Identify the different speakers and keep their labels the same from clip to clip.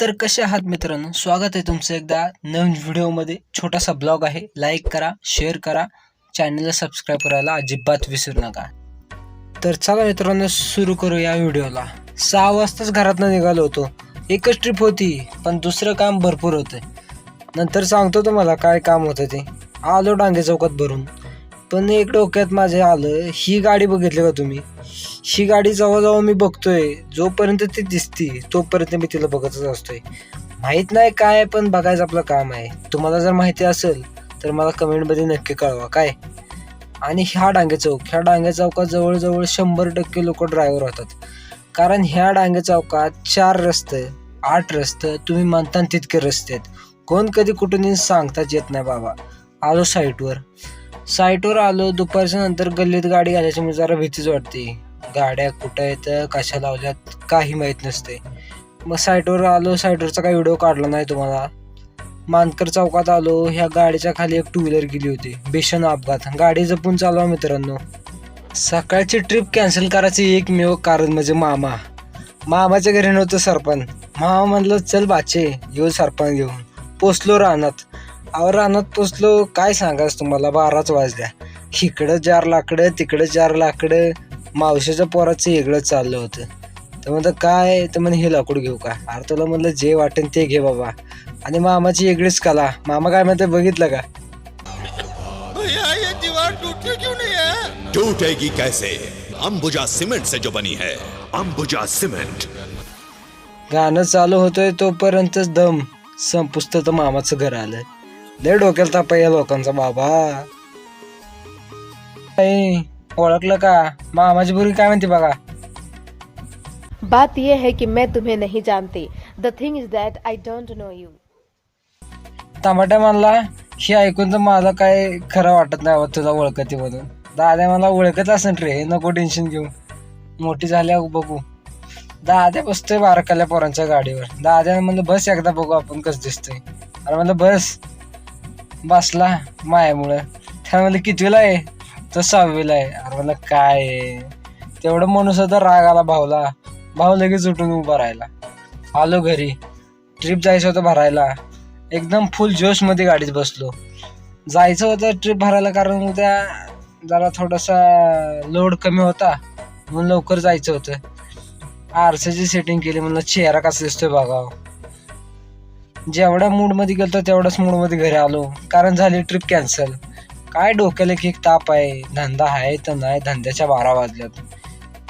Speaker 1: तर कसे आहात मित्रांनो? स्वागत आहे तुमचं एकदा नवीन व्हिडिओमध्ये. छोटासा ब्लॉग आहे. लाईक करा शेअर करा. चॅनलला सबस्क्राईब करायला अजिबात विसरू नका. तर चला मित्रांनो सुरू करू या व्हिडिओला. सहा वाजताच घरातनं निघालो होतो. एकच ट्रिप होती पण दुसरं काम भरपूर होतं. नंतर सांगतो तुम्हाला काय काम होतं ते. आलो डांगे चौकात भरून. पण एक डोक्यात माझ्या आलं ही गाडी बघितली का तुम्ही? ही गाडी जवळजवळ मी बघतोय. जोपर्यंत ती दिसती तोपर्यंत मी तिला बघतच असतोय. माहीत नाही काय पण बघायचं आपलं काम आहे. तुम्हाला जर माहिती असेल तर मला कमेंटमध्ये नक्की कळवा काय? आणि ह्या डांगे चौक ह्या डांगे चौकात जवळजवळ शंभर टक्के लोक ड्रायव्हर होतात. कारण ह्या डांगे चौकात चार रस्ते आठ रस्ते तुम्ही म्हणता तितके रस्ते आहेत. कोण कधी कुठून सांगताच येत नाही बाबा. आलो साईटवर साईटवर आलो दुपारच्या नंतर गल्लीत गाडी घालायची म्हणजे जरा भीतीच वाटते. गाड्या कुठं आहेत कशा लावल्यात काही माहीत नसते. मग साईटवर आलो साईटवरचा काही व्हिडिओ काढला नाही तुम्हाला. मानकर चौकात आलो ह्या गाडीच्या खाली एक टू व्हीलर गेली होती. भीषण अपघात. गाडी जपून चालवा मित्रांनो. सकाळची ट्रिप कॅन्सल करायची एकमेव कारण म्हणजे मामा. मामाच्या घरी नव्हतं सरपंच. मामा म्हणलं चल बाचे येऊ सरपंच घेऊन. पोचलो रानात. अहो रानात पोचलो काय सांगायचं तुम्हाला? बाराच वाजल्या. इकडं चार लाकडं तिकडं चार लाकडं. मावशीच्या पोराचं वेगळं चाललं होतं. तर म्हणलं काय? तर म्हणे हे लाकूड घेऊ का? अरे तुला म्हणलं जे वाटेल ते घे बाबा. आणि मामाची वेगळीच कला. मामा काय म्हणते बघितलं का?
Speaker 2: है?
Speaker 3: टूटेगी कैसे? अंबुजा सीमेंट से जो बनी है। अंबुजा सीमेंट।
Speaker 1: गाणं चालू होतंय तोपर्यंतच दम. संपुस्त तर मामाचं घर आलं लय डोक्याला तापा या लोकांचा बाबा. ऐ, ओळखलं का? मामाची बुरी काय म्हणते बघा?
Speaker 4: बात यह है कि मैं तुम्हें नहीं जानती. The thing is that I don't know you
Speaker 1: टमाट्या म्हणला हे ऐकून तर मला काय खरं वाटत नाही बाबा तुला ओळखते म्हणून दादा मला ओळखत असेल रे नको टेन्शन घेऊ. मोठी झाल्या बघू. दाद्या बसतोय बारकाल्या पोरांच्या गाडीवर. दाद्याने म्हणलं बस एकदा बघू आपण कसं दिसतोय. अरे म्हणलं बस. बसला मायामुळं. त्या म्हणलं कितवीला आहे? तो सहावीला आहे. अरे म्हणलं काय आहे? तेवढं म्हणून होता राग आला भाऊला. भाऊ लगेच उठून उभा राहिला. आलो घरी. ट्रिप जायचं होतं भरायला. एकदम फुल जोशमध्ये गाडीत बसलो. जायचं होतं ट्रिप भरायला कारण उद्या जरा थोडासा लोड कमी होता. म्हणून लवकर जायचं होतं. आरसीची सेटिंग केली. म्हणलं चेहरा कसा दिसतोय बघावं. जेवढ्या मूडमध्ये गेलो तेवढ्याच मूडमध्ये घरी आलो. कारण झाली ट्रिप कॅन्सल काय डोक्याला की एक ताप आहे धंदा आहे तर नाही धंद्याच्या बारा वाजल्यात.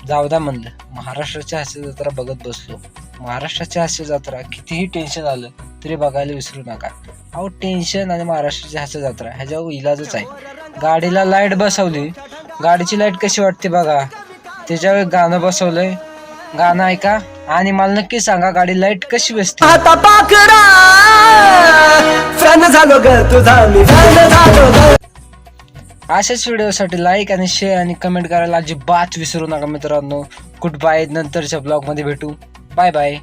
Speaker 1: जाऊ द्या म्हणलं. महाराष्ट्राच्या हास्य जत्रा बघत बसलो. महाराष्ट्राची हास्य जत्रा कितीही टेन्शन आलं तरी बघायला विसरू नका. अहो टेन्शन आणि महाराष्ट्राची हास्य जत्रा ह्याच्यावर इलाजच आहे. गाडीला लाइट बसवली. गाडीची लाइट कशी वाटते बघा. त्याच्यावर गाणं बसवलंय. गाणं ऐका. आणि मला नक्की सांगा गाडी लाइट कशी बसते
Speaker 5: आता पाकडा फॅन झालो ग तुझा मी फॅन झालो ग.
Speaker 1: अशाच व्हिडिओसाठी लाईक आणि शेअर आणि कमेंट करायला अजिबात विसरू नका मित्रांनो. गुड बाय नंतरच्या ब्लॉगमध्ये भेटू. Bye bye